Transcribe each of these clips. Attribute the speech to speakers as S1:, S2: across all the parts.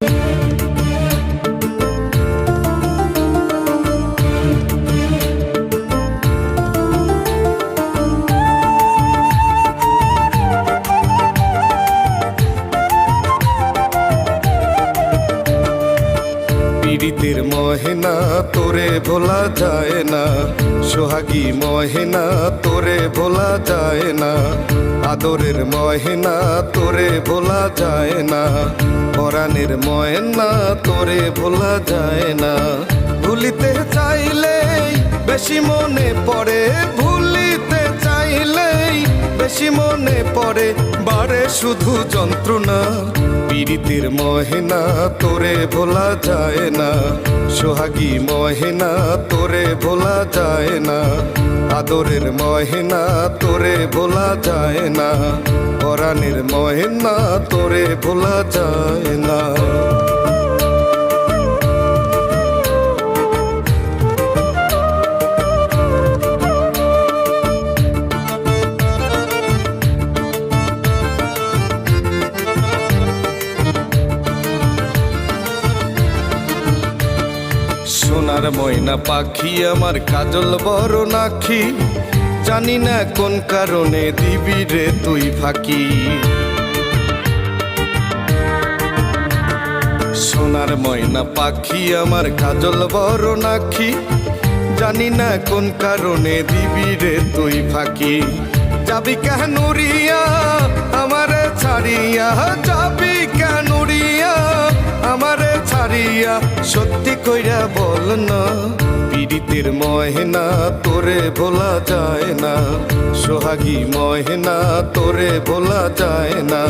S1: Thank you. পীড়িতের মহেনা, তোরে ভোলা যায় না। সোহাগী মহেনা, তোরে ভোলা যায় না। আদরের মহেনা, তোরে ভোলা যায় না। পরাণের ময়না তোরে ভোলা যায় না। ভুলিতে চাইলেই বেশি মনে পড়ে, ভুলিতে চাইলেই বেশি মনে পড়ে, বাড়ে শুধু যন্ত্রণা। পীড়িতের মহেনা তোরে ভোলা যায় না, সোহাগী মহেনা তোরে ভোলা যায় না, আদরের মহেনা তোরে ভোলা যায় না, পরাণের মহেনা তোরে ভোলা যায় না। সোনার ময়না পাখি, আমার কাজল বড় নাখি। জানি না কোন কারণে দিবি রে তুই ফাঁকি। সোনার ময়না পাখি, আমার কাজল বড় নাখি। জানি না কোন কারণে দিবি রে তুই ফাঁকি। যাবি কেন আমারে ছাড়িয়া সত্যি কইরা বল না, পীড়িতের মহেনা তোরে ভোলা যায় না, সোহাগী মহেনা তোরে ভোলা যায় না,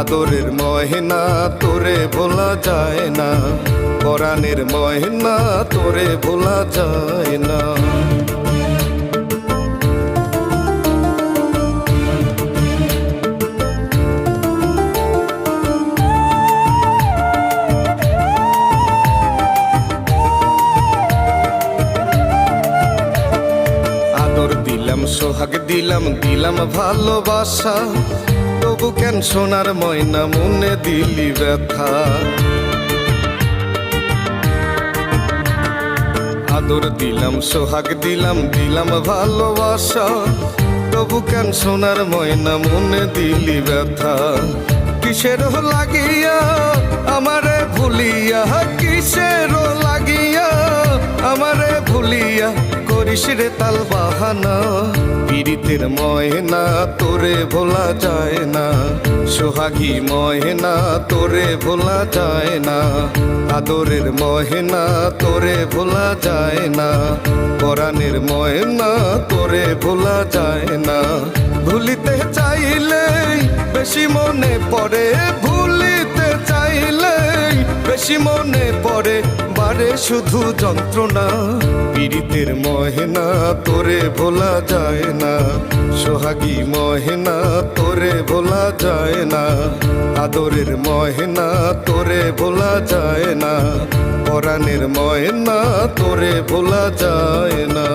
S1: আদরের মহেনা তোরে ভোলা যায় না, পরাণের মহেনা তোরে ভোলা যায় না। সোহাগ দিলাম দিলাম ভালোবাসা। তবু কেন সোনার ময়না মনে দিলি ব্যথা? আদর দিলাম, সোহাগ দিলাম দিলাম ভালোবাসা। তবু কেন সোনার ময়না মনে দিলি ব্যথা? কিসের লাগিয়া আমারে ভুলিয়া, কিসের লাগিয়া আমারে ভুলিয়া করিস রে তাল বাহানা? পীড়িতের ময়না, তোরে ভোলা যায় না। সোহাগী ময়না, তোরে ভোলা যায় না। আদরের মহেনা তোরে ভোলা যায় না। পরাণের ময়না, তোরে ভোলা যায় না। ভুলিতে চাইলে বেশি মনে পড়ে, ভুলিতে চাইলে বেশি মনে পড়ে। বারে শুধু যন্ত্রণা, পীড়িতের মহেনা, তোরে ভোলা যায় না। সোহাগী মহেনা, তোরে ভোলা যায় না। আদরের মহেনা, তোরে ভোলা যায় না। পরাণের মহেনা, তোরে ভোলা যায় না।